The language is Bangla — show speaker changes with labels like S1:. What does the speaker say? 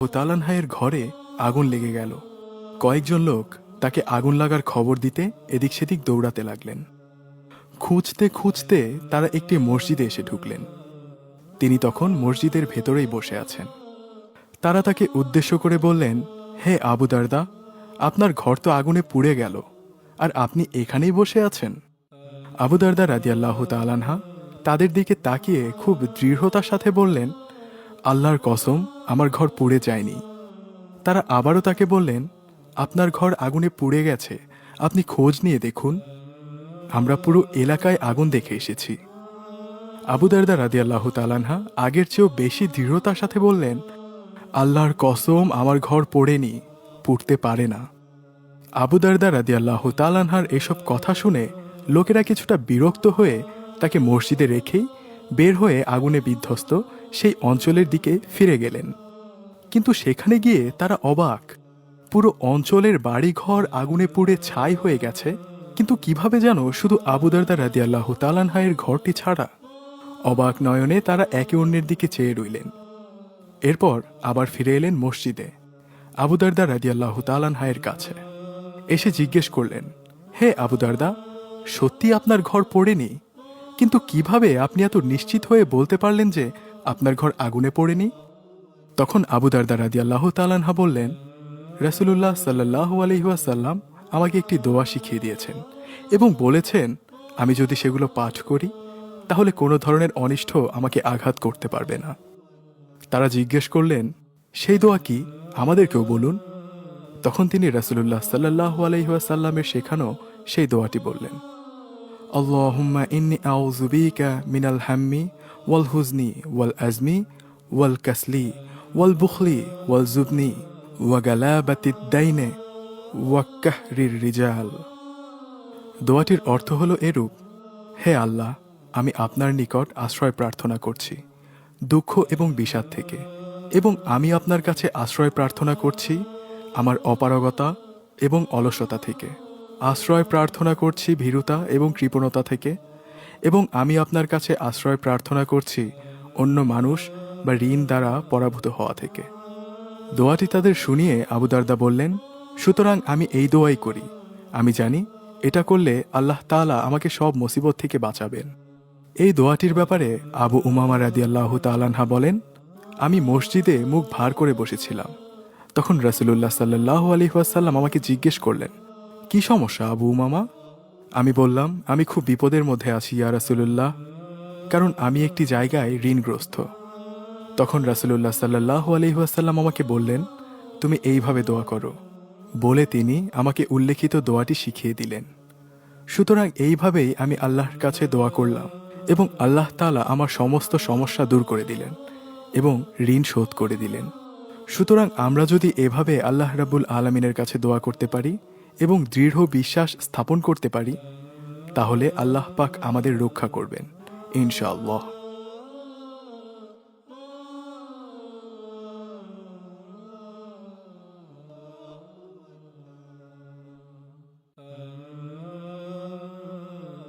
S1: ও তালানহায়ের ঘরে আগুন লেগে গেল। কয়েকজন লোক তাকে আগুন লাগার খবর দিতে এদিক সেদিক দৌড়াতে লাগলেন। খুঁজতে খুঁজতে তারা একটি মসজিদে এসে ঢুকলেন। তিনি তখন মসজিদের ভেতরেই বসে আছেন। তারা তাকে উদ্দেশ্য করে বললেন, হে আবু দারদা, আপনার ঘর তো আগুনে পুড়ে গেল, আর আপনি এখানেই বসে আছেন? আবু দারদা তালানহা তাদের দিকে তাকিয়ে খুব দৃঢ়তার সাথে বললেন আল্লাহর কসম, আমার ঘর পুড়ে যায়নি। তারা আবারও তাকে বললেন, আপনার ঘর আগুনে পুড়ে গেছে, আপনি খোঁজ নিয়ে দেখুন। আমরা পুরো এলাকায় আগুন দেখে এসেছি। আবু দারদা রাদিয়াল্লাহ তালানহা আগের চেয়েও বেশি দৃঢ়তার সাথে বললেন, আল্লাহর কসম, আমার ঘর পড়েনি, পুড়তে পারে না। আবু দারদা রাদিয়াল্লাহ তালানহার এসব কথা শুনে লোকেরা কিছুটা বিরক্ত হয়ে তাকে মসজিদে রেখেই বের হয়ে আগুনে বিধ্বস্ত সেই অঞ্চলের দিকে ফিরে গেলেন। কিন্তু সেখানে গিয়ে তারা অবাক। পুরো অঞ্চলের বাড়িঘর আগুনে পুড়ে ছাই হয়ে গেছে। কিন্তু কীভাবে যেন শুধু আবুদারদা রাদিয়াল্লাহ তালানহায়ের ঘরটি ছাড়া। অবাক নয়নে তারা একে অন্যের দিকে চেয়ে রইলেন। এরপর আবার ফিরে এলেন মসজিদে আবুদারদা রাদিয়াল্লাহ তালানহায়ের কাছে। এসে জিজ্ঞেস করলেন, হে আবুদারদা সত্যি আপনার ঘর পড়েনি? কিন্তু কীভাবে আপনি এত নিশ্চিত হয়ে বলতে পারলেন যে আপনার ঘর আগুনে পড়েনি? তখন আবু দারদা রাদি আল্লাহ তালানহা বললেন, রাসুলুল্লাহ সাল্লাহ আলহিহাসাল্লাম আমাকে একটি দোয়া শিখিয়ে দিয়েছেন এবং বলেছেন, আমি যদি সেগুলো পাঠ করি, তাহলে কোনো ধরনের অনিষ্ট আমাকে আঘাত করতে পারবে না। তারা জিজ্ঞেস করলেন, সেই দোয়া কি? আমাদেরকেও বলুন। তখন তিনি রাসুলুল্লাহ সাল্লাহ আলহিহাসাল্লামের শেখানো সেই দোয়াটি বললেন। আল্লাহুম্মা ইন্নি আউজুবিকা মিনাল হাম্মি ওয়াল হুজনি ওয়াল আজমি ওয়াল কাসলি ওয়াল বুখলি ওয়াল জুবনি ওয়াগালাবাতিদ দাইনে ওয়াক্কাহরির রিজাল দোয়াটির অর্থ হলো এরূপ, হে আল্লাহ, আমি আপনার নিকট আশ্রয় প্রার্থনা করছি, দুঃখ এবং বিষাদ থেকে, এবং আমি আপনার কাছে আশ্রয় প্রার্থনা করছি আমার অপারগতা এবং অলসতা থেকে। আশ্রয় প্রার্থনা করছি ভীরুতা এবং কৃপণতা থেকে, এবং আমি আপনার কাছে আশ্রয় প্রার্থনা করছি অন্য মানুষ বা ঋণ দ্বারা পরাভূত হওয়া থেকে। দোয়াটি তাদের শুনিয়ে আবু দারদা বললেন, সুতরাং আমি এই দোয়াই করি। আমি জানি এটা করলে আল্লাহ তাআলা আমাকে সব মুসিবত থেকে বাঁচাবেন। এই দোয়াটির ব্যাপারে আবু উমামা রাদি আল্লাহ তালানহা বলেন, আমি মসজিদে মুখ ভার করে বসেছিলাম। তখন রাসুলুল্লাহ সাল্লাহ আলী ওয়াসাল্লাম আমাকে জিজ্ঞেস করলেন কি সমস্যা, আবু মামা আমি বললাম, আমি খুব বিপদের মধ্যে আছি, ইয়া রাসুলুল্লাহ। কারণ আমি একটি জায়গায় ঋণগ্রস্ত। তখন রাসুলুল্লাহ সাল্লাহ আলহিহাসাল্লাম আমাকে বললেন, তুমি এইভাবে দোয়া করো। বলে তিনি আমাকে উল্লেখিত দোয়াটি শিখিয়ে দিলেন। সুতরাং এইভাবেই আমি আল্লাহর কাছে দোয়া করলাম এবং আল্লাহ তালা আমার সমস্ত সমস্যা দূর করে দিলেন এবং ঋণ শোধ করে দিলেন। সুতরাং আমরা যদি এভাবে আল্লাহ রাবুল আলমিনের কাছে দোয়া করতে পারি এবং দৃঢ় বিশ্বাস স্থাপন করতে পারি তাহলে আল্লাহ পাক আমাদের রক্ষা করবেন ইনশাআল্লাহ।